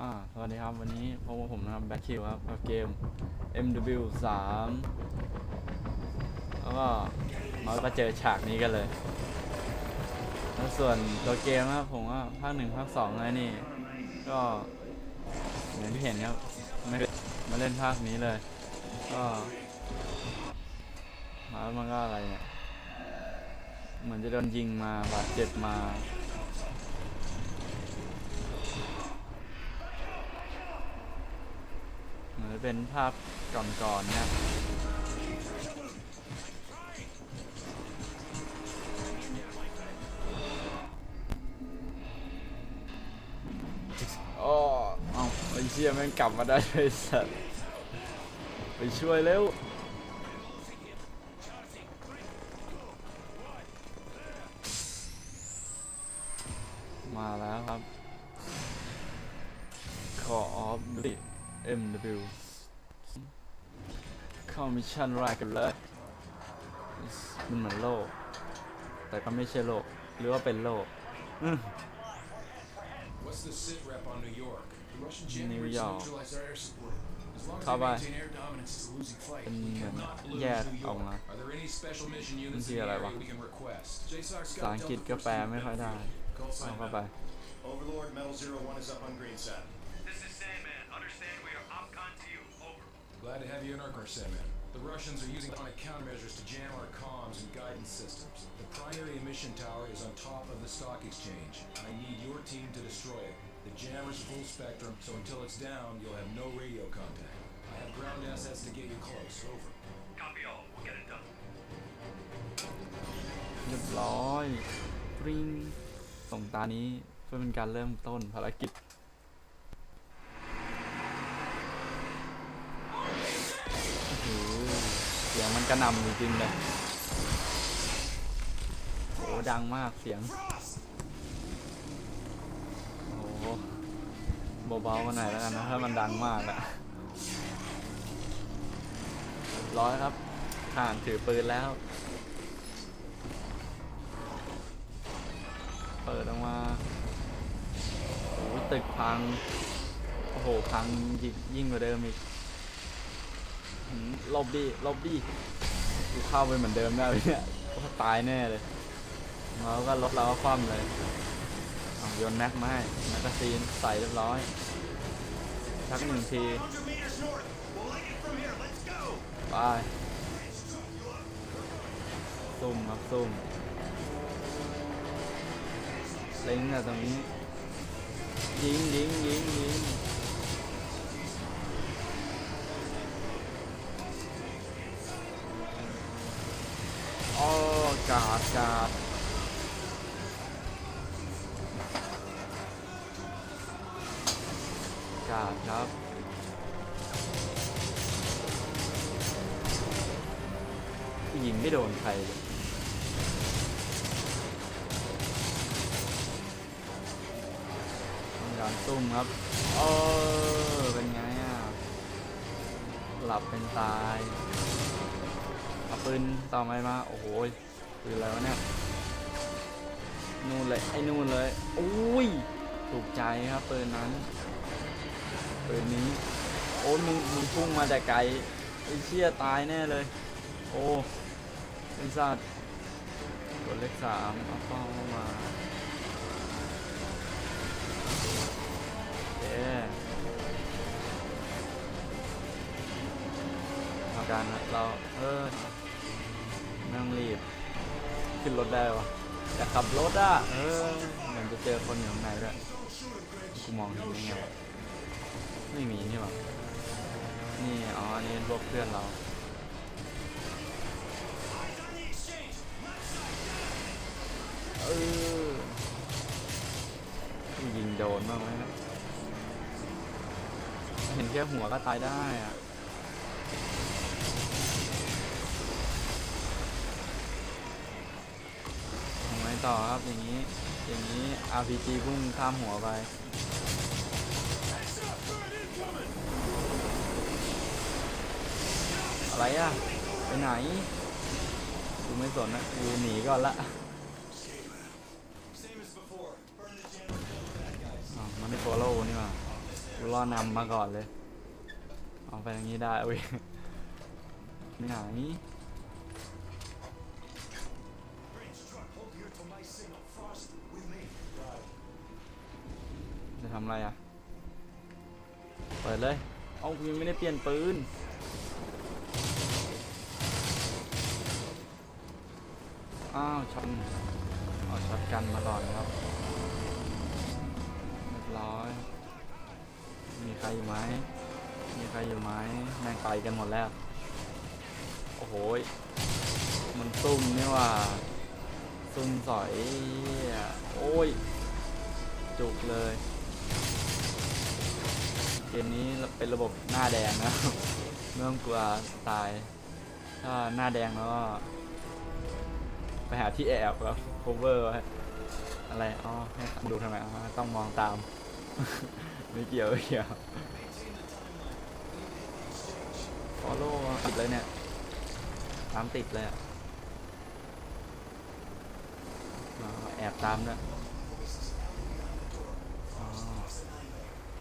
อ่าสวัสดีครับ วันนี้พบกับผมนะครับแบ็คคิวครับกับเกม MW 3แล้วก็เราก็เจอฉากนี้กันเลย แล้วส่วนตัวเกมนะครับผมว่าภาคหนึ่งภาคสองอะไรนี่ ก็อย่างที่เห็นครับไม่มาเล่นภาคนี้เลย ก็แล้วมันก็อะไรเนี่ย เหมือนจะโดนยิงมาบาดเจ็บมา เหมือน จะเป็นภาพก่อนๆเนี่ยโอ้เอาไอ้เชี่ยแม่งกลับมาได้เลยสัตว์ไปช่วยเร็ว มิชชั่นแรกกันเลยมันเหมือนโลก แต่ก็ไม่ใช่โลก หรือว่าเป็นโลกอืม What's the sit rep on New York? The Russian New January York. neutralize our air support. As long as How they about- maintain air dominance, it's a losing fight. Mm, We cannot lose yeah, New oh York. my. Are there any special mission units in Hindi the อะไร area วะ we can request? JSOC's ภาษาอังกฤษก็แปลไม่ค่อยได้ Call เอา sign เข้าไป back. Overlord, Metal Zero One is up on green side. This is Sandman. Understand we are OPCON to you. Over. Glad to have you in our corner, Sandman. The Russians are using atomic countermeasures to jam our comms and guidance systems. The primary emission tower is on top of the stock exchange. I need your team to destroy it. The jammer's full spectrum, so until it's down, you'll have no radio contact. I have ground assets to get you close. Over. Copy all. We'll get it done. เรียบร้อยปริ้งส่งตานี้เพื่อเป็นการเริ่มต้นภารกิจ กระหน่ำจริงๆเลยโอ้ดังมากเสียง โอ้โหเบาๆมาหน่อยแล้วกันนะถ้ามันดังมากอะร้อยครับห่านถือปืนแล้ว เปิดออกมาโอ้ตึกพัง โอ้โห พังยิ่งกว่าเดิมอีกหืมหลบดิหลบดิ กูเข้าไปเหมือนเดิมได้เนี่ยก็ตายแน่เลยแล้วก็รถเราก็คว่ำเลยเอาโยนแม็กมาให้แมกกาซีนใส่เรียบร้อยชักหนึ่งทีไปซุ่มครับซุ่มเล็งอะตรงนี้ยิงยิงยิงยิง กาดกาดกาครับยิงไม่โดนใครเลยต้องการซุ่มครับ เออ เป็นไงอะ หลับเป็นตาย เอาปืนต่อไปมา โอ้โห ยปืนอะไรวะเนี่ยนู่นเลยไอ้นู่นเลยโอ้ยถูกใจครับปืนนั้นปืนนี้โอ้มึงมึงพุ่งมาแต่ไกลไอ้เชี่ยตายแน่เลย โอ้เป็นสัตว์กดเลขสามเอาป้าเข้ามาเย้เอาการนะเราเออไม่งรีบ ขึ้นรถได้วะอยากขับรถอะเออเหมือนจะเจอคนอยู่ข้างในด้วยกูมองเห็นยังไงวะไม่มีนี่หว่านี่อ๋อนนี้เป็นพวกเพื่อนเราเออยิงโดนบ้างไหมนะเห็นแค่หัวก็ตายได้อะ ต่อครับอย่างนี้ อย่างนี้ RPG พุ่งข้ามหัวไปอะไรอะไปไหนกูไม่สนนะกูหนีก่อนละมันไม่โฟโล่นี่หว่ากูรอนำมาก่อนเลย เอาไปอย่างนี้ได้เว้ยไม่ไหน ทำอะไรอะ เปิดเลย เอากูยังไม่ได้เปลี่ยนปืน อ้าวช็อตเอาช็อตกันมาก่อนครับเรียบร้อย มีใครอยู่ไหม มีใครอยู่ไหมแม่งไปกันหมดแล้ว โอ้โห มันซุ่มนี่ว่าซุ่มสอยเหี้ยโอ้ย จุกเลย เกมนี้เป็นระบบหน้าแดงนะครับไม่ต้องกลัวตาย ถ้าหน้าแดงแล้วไปหาที่แอบครับ cover อะไร อ๋อ ให้ดูทำไมต้องมองตาม ไม่เกี่ยวไม่เกี่ยว follow ติดเลยเนี่ย ตามติดเลยอะแอบตามด้วยอ๋อ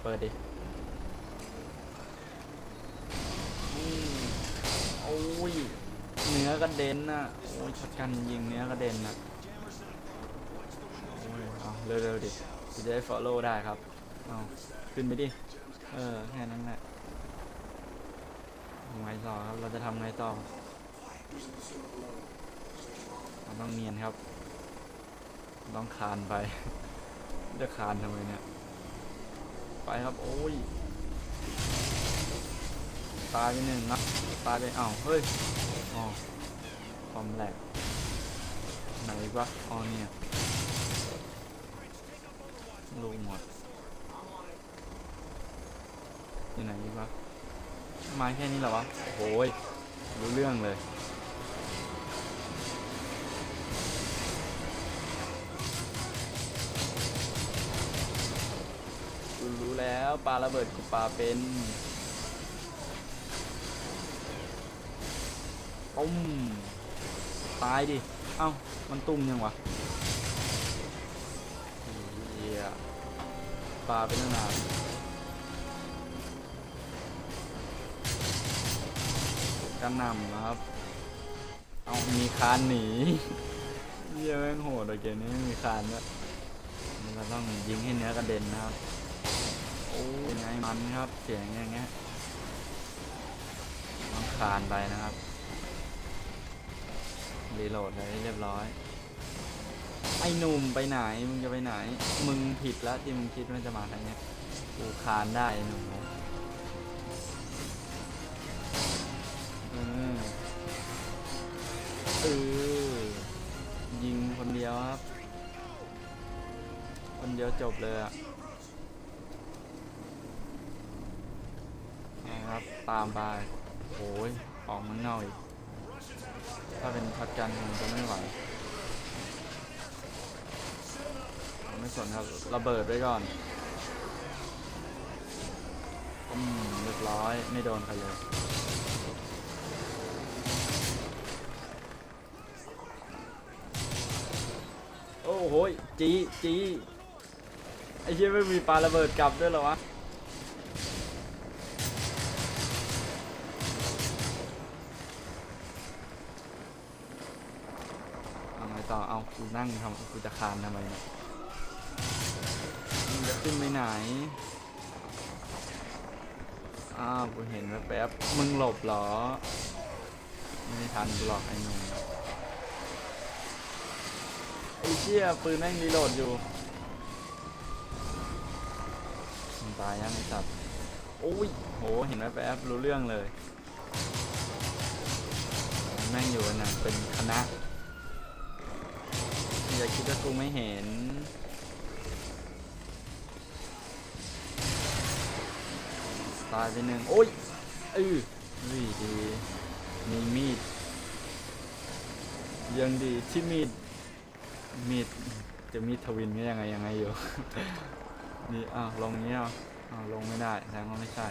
เปิดดิ อืม โอ้ย เนื้อกระเด็นน่ะ โอ้ยช็อตกันยิงเนื้อกระเด็นน่ะ โอ้ยเอาเร็วๆดิจะได้ follow ได้ครับ เอาขึ้นไปดิ เออ แค่นั้นแหละทำไงต่อครับ เราจะทำไงต่อเราต้องเนียนครับ ต้องคานไป จะคานทำไมเนี่ย ไปครับ โอ้ย ตายไปหนึ่งนะตายไปอ้าเฮ้ยอ๋อความแหลกไหนวะอ๋อเนี่ยลูกหมดอยู่ไหนวะม้แค่นี้เหรอวะโอ้ยรู้เรื่องเลยรู้แล้วปลาระเบิดกูปลาเป็น ตุ้มตายดิ เอ้า มันตุ้มยังวะเฮียปลาไปตั้งนานกระหน่ำนะครับ เอามีคานหนีเฮียแม่งโหดอะเกมนี้ไม่มีคานด้วยมันก็ต้องยิงให้เนื้อกระเด็นนะครับ โอ้ยไงมันครับ เสียงอย่างเงี้ยต้องคานไปนะครับ รีโหลดเลยเรียบร้อย ไอ้หนุ่มไปไหน มึงจะไปไหน มึงผิดแล้วที่มึงคิดว่าจะมาทางเนี้ยกูคานได้ไอ้หนุ่มเออเออยิงคนเดียวครับ คนเดียวจบเลยอะเอาครับ ตามไปโอ้ยออกมันเงาอีก ถ้าเป็นช็อตกันผมจะไม่ไหวไม่สนครับระเบิดไว้ก่อน อืมเรียบร้อยไม่โดนใครเลยโอ้โหจีจีไอ้เชี่ยไม่มีปลาระเบิดกลับด้วยเหรอวะ ต่อเอากูนั่งทำกูจะคานทำไมเนี่ยมึงจะขึ้นไปไหน อ้าวกูเห็นแป๊บๆมึงหลบเหรอ ไม่ทันกูหรอกไอ้หนุ่มไอ้เชี่ยปืนแม่งรีโหลดอยู่มึงตายยังไอ้สัตว์โอ้ยโหเห็นไหมแป๊บรู้เรื่องเลย แม่งอยู่นะเป็นคณะ อย่าคิดว่ากูไม่เห็น ตายไปหนึ่งโอ้ยเอออุ้ยดีมีมีด ยังดีที่มีด มีด จะมีดทวินก็ยังไงยังไงอยู่ นี่อ้าวลงนี้เอาอ้าวลงไม่ได้แสดงว่าไม่ใช่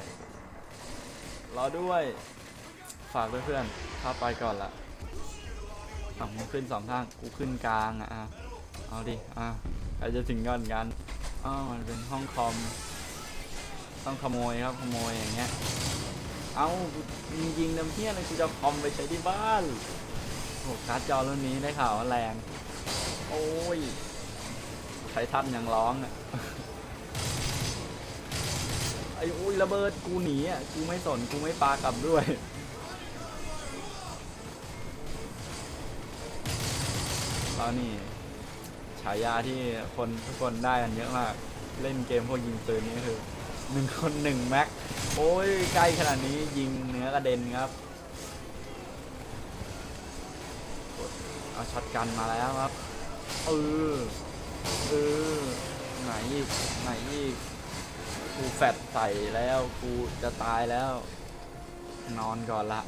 รอด้วย ฝากด้วยเพื่อนเข้าไปก่อนละ อะมึงขึ้นสองข้างกูขึ้นกลางอะเอาดิอะใครจะถึงก่อนกันอ้าวมันเป็นห้องคอม ต้องขโมยครับขโมยอย่างเงี้ยเอากูยิงน้ำเพี้ยอะไรกูจะคอมไปใช้ที่บ้านโอ้การ์ดจอรุ่นนี้ได้ข่าวว่าแรง โอ้ยใช้ทันยังร้องอะไอ้อุ้ยระเบิดกูหนีอะกูไม่สนกูไม่ปากลับด้วย แล้วนี่ฉายาที่คนทุกคนได้กันเยอะมาก เล่นเกมพวกยิงปืนนี่คือหนึ่งคนหนึ่งแม็ก โอ้ยใกล้ขนาดนี้ยิงเนื้อกระเด็นครับกดเอาช็อตกันมาแล้วครับ เออ เออ ไหนอีก ไหนอีก กูแฟดใส่แล้ว กูจะตายแล้ว นอนก่อนละ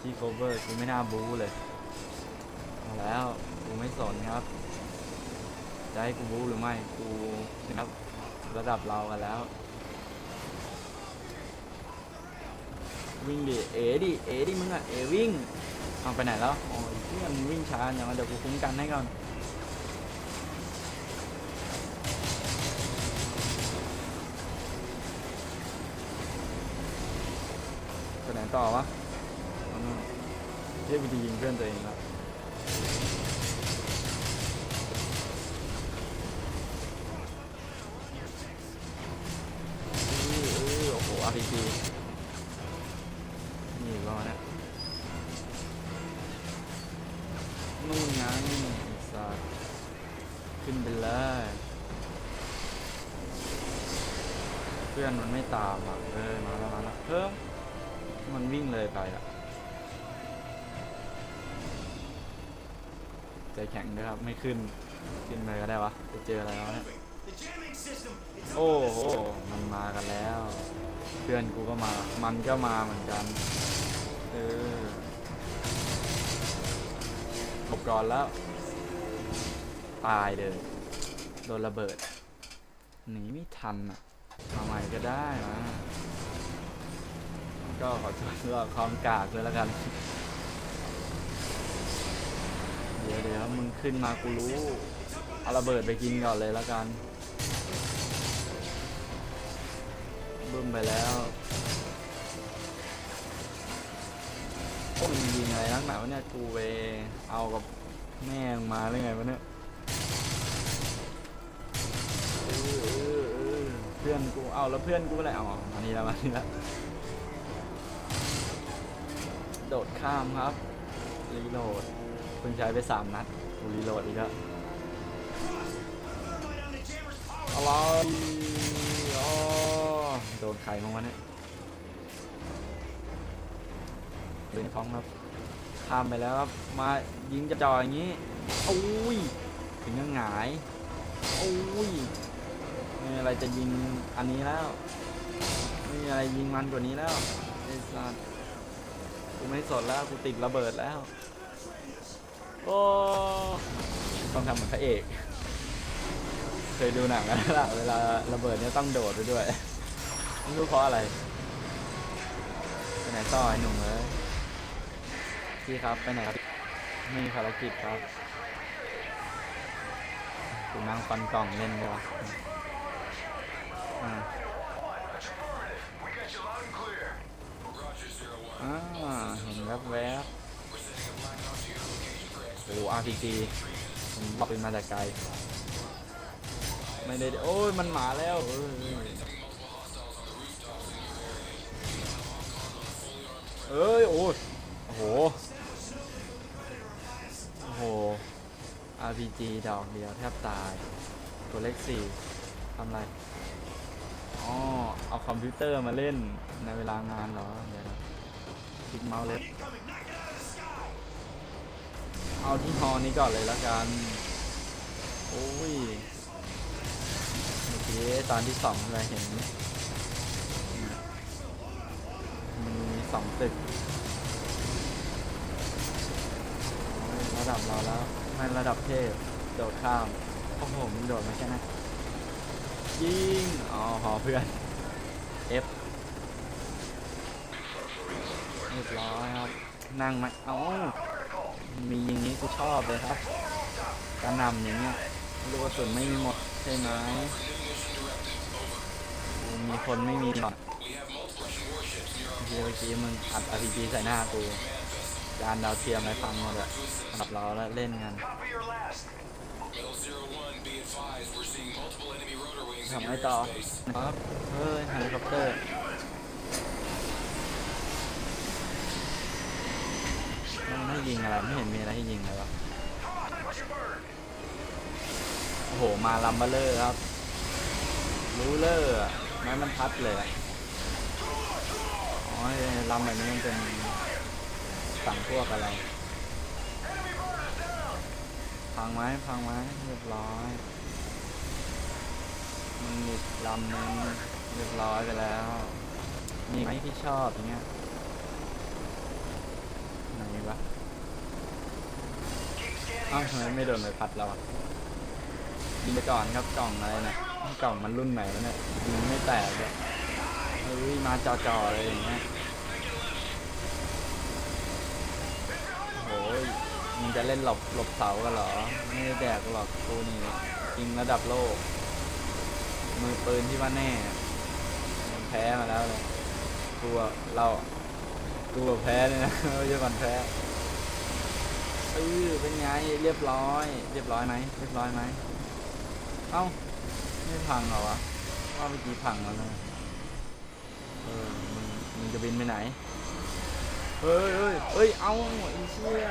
ที่โคเวอร์กูไม่น่าบู๊เลย แล้ว กูไม่สนครับ จะให้กูบู๊หรือไม่ กูนะครับ ระดับเรากันแล้ว วิ่งดิ เอดิ เอดิมึงอะเอวิ่งเอาไปไหนแล้วโอ้ยเพื่อนวิ่งช้าอย่างนั้นเดี๋ยวกูคุ้มกันให้ก่อนไปไหนต่อวะเอานู่นเรียกวิธียิงเพื่อนตัวเองแล้วอื้ออื้อโอ้โห RPG นี่อีกแล้วเนี่ยนู่นไงไอ้สัตว์ขึ้นไปเลยเพื่อนมันไม่ตามอะเออมาแล้วมาแล้วเพิ่มมันวิ่งเลยไปอะใจแข็งด้วยครับ ไม่ขึ้น ขึ้นไปก็ได้วะ จะเจออะไรแล้วเนี่ยโอ้โห มันมา เพื่อนกูก็มา มันก็มาเหมือนกัน เออหลบก่อนแล้ว ตายเลย โดนระเบิด หนีไม่ทันอะมาใหม่ก็ได้มาก็ขอโทษสำหรับความกากเลยแล้วกัน เดี๋ยวเดี๋ยวมึงขึ้นมากูรู้ เอาระเบิดไปกินก่อนเลยแล้วกัน บึ้มไปแล้วโอ้ยยิงอะไรนักหนาวะเนี่ยกูไปเอากับแม่งมาหรือไงวะเนี่ยเออเออเออเพื่อนกูเอาแล้วเพื่อนกูอะไรอ๋อมานี่แล้วมานี่แล้วโดดข้ามครับ รีโหลดเพิ่งใช้ไปสามนัดกูรีโหลดอีกแล้วอะไร โดนใครมั้งวะเนี่ยเป็นท้องครับข้ามไปแล้วครับ มายิงจะจ่ออย่างนี้โอ้ย ถึงก็หงายโอ้ยไม่มีอะไรจะยิงอันนี้แล้วไม่มีอะไรยิงมันกว่านี้แล้วไอ้สัสกูไม่สนแล้วกูติดระเบิดแล้วโอ้ต้องทำเหมือนพระเอก เคยดูหนังกันแล้วล่ะเวลาระเบิดเนี่ยต้องโดดไปด้วย ไม่รู้เพราะอะไรไปไหนต่อไอ้หนุ่มเลยพี่ครับไปไหนครับไม่มีภารกิจครับกูนั่งฟันกล่องเล่นเลยวะอ่าอ่าเห็นแวบแวบ We're sending a black ops to your location for ๆโอ้ RPG ผมบอกเป็นมาจากไกล ไม่ได้ โอ้ย มันหมาแล้วเอ้ย เอ้ย โอ้โอ้โห โอ้โห RPG ดอกเดียวแทบตาย ตัวเลขสี่ทำไร อ๋อ เอาคอมพิวเตอร์มาเล่นในเวลางานเหรอ เดี๋ยวนะคลิกเมาส์เล็บเอาที่ฮอนี้ก่อนเลยละกัน โอ้ยเมื่อกี้ตอนที่สองเราเห็น สองตึกระดับเราแล้วไม่ระดับเทพโดดข้ามโอ้โหมึงโดดมาแค่นั้นยิงอ๋อหอเพื่อน F เรียบร้อยครับ นั่งไหมเอ้ามีอย่างนี้กูชอบเลยครับกระนำอย่างเงี้ยลูกกระสุนไม่มีหมดใช่ไหมกูคนไม่มีหรอ เมื่อกี้มึงอัด RPG ใส่หน้ากูจานดาวเทียมอะไรฟังหมดอะสำหรับเราแล้วเล่นกัน Copy your last. ทำไงต่อครับเฮ้ยเฮลิคอปเตอร์ มันให้ยิงอะไร ไม่เห็นมีอะไรให้ยิงเลยวะ Watch your bird. โอ้โห มาลัมเบอร์เลอร์ครับ รู้เลอร์อะไม้มันพัดเลยอะ ไอ้ลำแบบนี้มันเป็นสั่งพวกอะไร พังไหมพังไหมเรียบร้อย มันมีลำนึงเรียบร้อยไปแล้วมีไหมที่ชอบอย่างเงี้ยไหนวะอ้า scanning ทำไมไม่โดนใบพัดเราอะยิงไปก่อนครับกล่องอะไรเนี่ยกล่องมันรุ่นไหนวะเนี่ยยิงไม่แตกเลยเฮ้ยมาจ่อๆเลยอย่างเงี้ยโอ้ย มึงจะเล่นหลบหลบเสากันเหรอ ไม่ได้แดกหรอกกูนี่ยิงระดับโลก มือปืนที่ว่าแน่มันแพ้มาแล้วเลยกูอะเรากูอะแพ้เลยนะไม่ใช่มันแพ้เออเป็นไงเรียบร้อย เรียบร้อยไหมเรียบร้อยไหมเอ้าไม่พังเหรอวะว่าเมื่อกี้พังแล้วนะเออมึงมึงจะบินไปไหนเฮ้ยเฮ้ยเฮ้ยเอ้าไอ้เชี่ย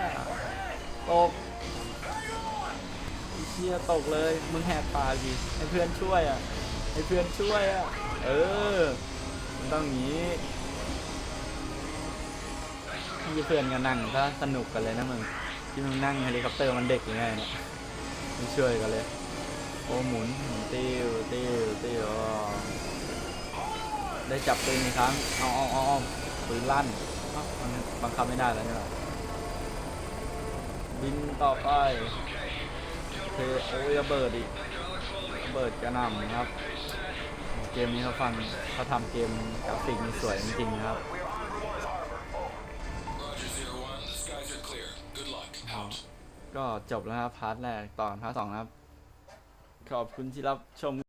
ตกเชี่ยตกเลย มึงแหกปากดิให้เพื่อนช่วยอะให้เพื่อนช่วยอะ เออมันต้องอย่างนี้ให้เพื่อนกันนั่งถ้าสนุกกันเลยนะมึงที่มึงนั่งเฮลิคอปเตอร์มันเด็กยังไงเนี่ยไม่ช่วยกันเลย โอ้หมุนติ้วติ้วติ้วได้จับปืนอีกครั้งเอาเอาเอาเอาปืนลั่นอ้ามันบังคับไม่ได้แล้วเนี่ย บินต่อไปเทโอ้ยระเบิดอีกระเบิดกระหน่ำครับ เกมนี้เขาฟังเขาทำเกมกราฟิกสวยจริงๆนะครับก็จบแล้วครับพาร์ทแรกตอนพาร์ทสองนะครับ ขอบคุณที่รับชม